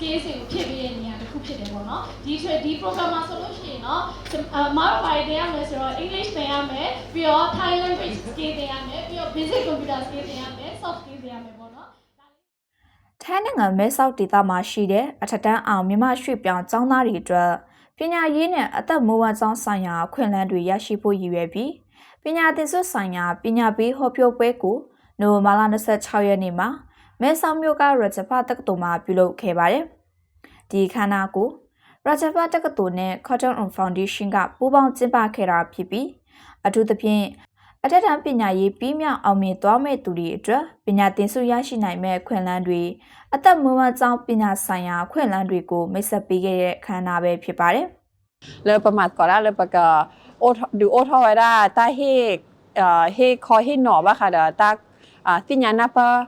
skills တွေကိုဖြည့်ပေးတဲ့နေရာတစ်ခုဖြစ်တယ်ပေါ့နော်ဒီဒီ program မှာဆိုလို့ရှိရင်တော့အမတို့ဘာတွေသင်ရမလဲဆိုတော့ English သင်ရမယ်ပြီးတော့ Thai language skill သင်ရမယ်ပြီးတော့ basic computer skill သင်ရမယ် soft skill သင်ရမယ်ပေါ့နော်ထိုင်းနိုင်ငံမဲဆောက်ဒေသမှာရှိတဲ့အထက်တန်းအောင်မြမရွှေ့ပြောင်းကျောင်းသားတွေအတွက်ပညာရေးနဲ့အသက်မွေးဝမ်းကျောင်းဆိုင်ရာအခွင့်အလမ်းတွေရရှိဖို့ရည်ရွယ်ပြီးပညာသင်ဆုဆိုင်ရာပညာပေးဟောပြောပွဲကိုနိုဝင်ဘာလ26ရက်နေ့မှာ မဲဆောက်မြို့ကရဂျပတက္ကသိုလ်မှာပြုလုပ်ခဲ့ပါတယ်။ဒီခမ်းနားကိုရဂျပတက္ကသိုလ်နဲ့ Cotton On Foundation ကပူးပေါင်းကျင်းပခဲ့တာဖြစ်ပြီးအထူးသဖြင့်အထက်တန်းပညာရေးပြီးမြောက်အောင်မြင်သွားမဲ့သူတွေအတွက်ပညာသင်ဆုရရှိနိုင်မဲ့အခွင့်အလမ်းတွေအသက်မွေးဝမ်းကျောင်းပညာဆိုင်ရာအခွင့်အလမ်းတွေကိုမိတ်ဆက်ပေးခဲ့တဲ့အခမ်းအနားပဲဖြစ်ပါတယ်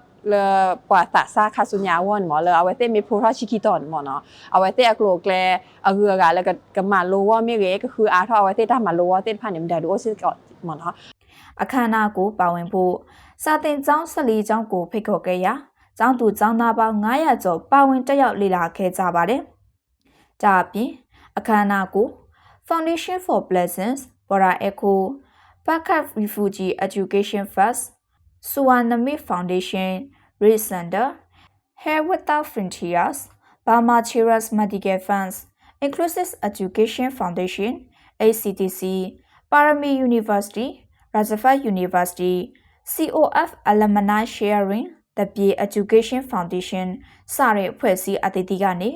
။ le pamat kora le paka o du o tho era ta he he kho he no ba kha da ta tinya na pa le pa ta sa kha sunya won mo le awete mi phu ra chi ki ton mo no awete aklo kle agu ga le ka ma lo wa mi ge ka khu a tho awete ta ma lo wa te pha ni da du o si ko mo no အခမ်းအနားကိုပါဝင်ဖို့စာတင်ကျောင်း14ကျောင်းကိုဖိတ်ခေါ်ခဲ့ရာကျောင်းသူကျောင်းသားပေါင်း900ကျော်ပါဝင်တက်ရောက်လေ့လာခဲ့ကြပါတယ်။ဒါအပြင်အခမ်းအနားကို Foundation for Blessings, Bora Echo, Backup Refugee Education First, Suwanami Foundation, Red Center, Hair Without Frontiers, Burma Children's Medical Funds, Inclusive Education Foundation, ACTC, Parami University, Rajafat University, COF Alumni Sharing, The P Education Foundation စတဲ့အဖွဲ့အစည်းအသီးသီးကနေ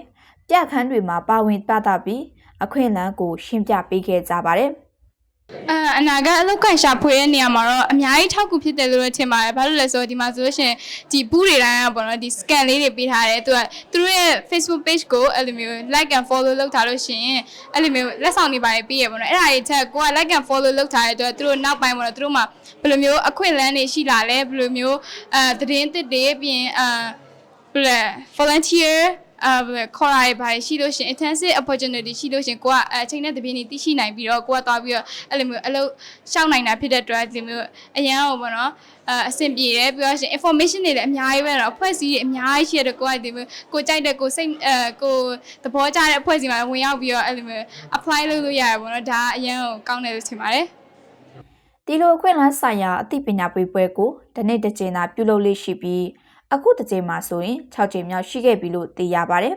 ပြခန်းတွေမှာပါဝင်ပြသပြီးအခွင့်အလမ်းကိုရှင်းပြပေးခဲ့ကြပါတယ်။ အအနာကအလောက်ကန်ရှာဖွေတဲ့နေရာမှာတော့အများကြီးထောက်ကူဖြစ်တယ်လို့တော့ထင်ပါတယ်။ဘာလို့လဲဆိုတော့ဒီမှာဆိုလို့ရှိရင်ဒီဘူးတွေတိုင်းကပေါ့နော်ဒီ scan လေးတွေပေးထားတယ်။သူကသူတို့ရဲ့ Facebook page ကိုအဲ့လိုမျိုး like and follow လုပ်ထားလို့ရှိရင်အဲ့လိုမျိုးလက်ဆောင်တွေပါတယ်ပေးရပေါ့နော်။အဲ့ဒါတွေချက်ကိုက like and follow လုပ်ထားတဲ့အတွက်သူတို့နောက်ပိုင်းပေါ့နော်သူတို့မှာဘယ်လိုမျိုးအခွင့်အလမ်းတွေရှိလာလဲဘယ်လိုမျိုးအဲသတင်းသစ်တွေပြီးရင်အာဘယ်လဲ volunteer အာခေါ်ရပါရှိလို့ရှရင် intensive opportunity ရှိလို့ရှရင်ကိုကအချိန်နဲ့တပြေးနေသိရှိနိုင်ပြီးတော့ကိုကသွားပြီးတော့အဲ့လိုမျိုးအလုပ်ရှောက်နိုင်တာဖြစ်တဲ့အတွက်ဒီမျိုးအရန်ဟိုပေါ့နော်အအဆင်ပြေတယ်ပြီးတော့ရှင် information တွေလည်းအများကြီးပဲတော့အဖွဲ့အစည်းတွေအများကြီးရှိတဲ့ကိုကဒီမျိုးကိုကြိုက်တဲ့ကိုစိတ်အဲကိုသဘောကျတဲ့အဖွဲ့အစည်းမှာဝင်ရောက်ပြီးတော့အဲ့လိုမျိုး apply လုပ်လို့ရတယ်ပေါ့နော်ဒါအရန်ကိုကောင်းတယ်လို့ထင်ပါတယ်ဒီလိုအခွင့်အလမ်းဆိုင်ရာအသိပညာပေးပွဲကိုဒီနေ့တစ်ကြိမ်သာပြုလုပ်လေးရှိပြီး အခုတစ်ကြိမ်မှာဆိုရင်6ကြိမ်မြောက်ရှိခဲ့ပြီလို့သိရပါတယ်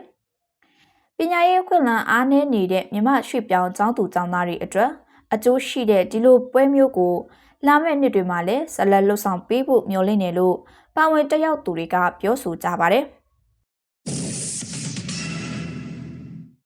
။ပညာရေးအခွင့်အလမ်းအားနည်းနေတဲ့မြမရွှေ့ပြောင်းကျောင်းသူကျောင်းသားတွေအတွက်အကျိုးရှိတဲ့ဒီလိုပွဲမျိုးကိုလာမယ့်နှစ်တွေမှာလည်းဆက်လက်လှုပ်ဆောင်ပေးဖို့မျှော်လင့်နေလို့ပါဝင်တက်ရောက်သူတွေကပြောဆိုကြပါတယ်။